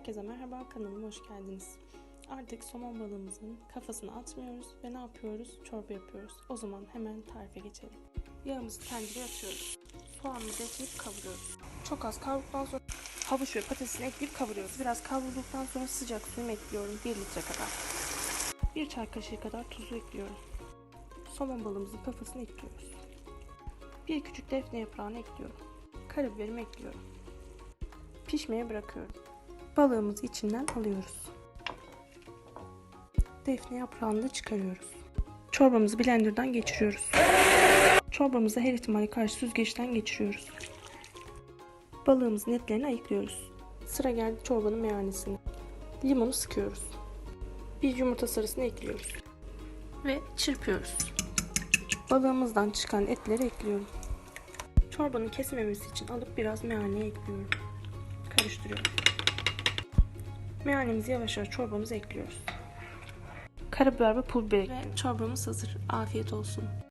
Herkese merhaba kanalıma hoş geldiniz. Artık somon balığımızın kafasını atmıyoruz ve ne yapıyoruz? Çorba yapıyoruz. O zaman hemen tarife geçelim. Yağımızı tencereye atıyoruz. Soğanımızı ekleyip kavuruyoruz. Çok az kavrulduktan sonra havuç ve patatesini ekleyip kavuruyoruz. Biraz kavrulduktan sonra sıcak suyumu ekliyorum 1 litre kadar. 1 çay kaşığı kadar tuzu ekliyorum. Somon balığımızın kafasını ekliyoruz. Bir küçük defne yaprağını ekliyorum. Karabiberimi ekliyorum. Pişmeye bırakıyorum. Balığımızı içinden alıyoruz. Defne yaprağını da çıkarıyoruz. Çorbamızı blenderdan geçiriyoruz. Çorbamızı her ihtimale karşı süzgeçten geçiriyoruz. Balığımızın etlerini ayıklıyoruz. Sıra geldi çorbanın meyanesine. Limonu sıkıyoruz. Bir yumurta sarısını ekliyoruz. Ve çırpıyoruz. Balığımızdan çıkan etleri ekliyorum. Çorbanın kesmemesi için alıp biraz meyaneye ekliyorum. Karıştırıyorum. Meyanemizi yavaş yavaş çorbamıza ekliyoruz. Karabiber ve pul biber ekliyorum. Çorbamız hazır. Afiyet olsun.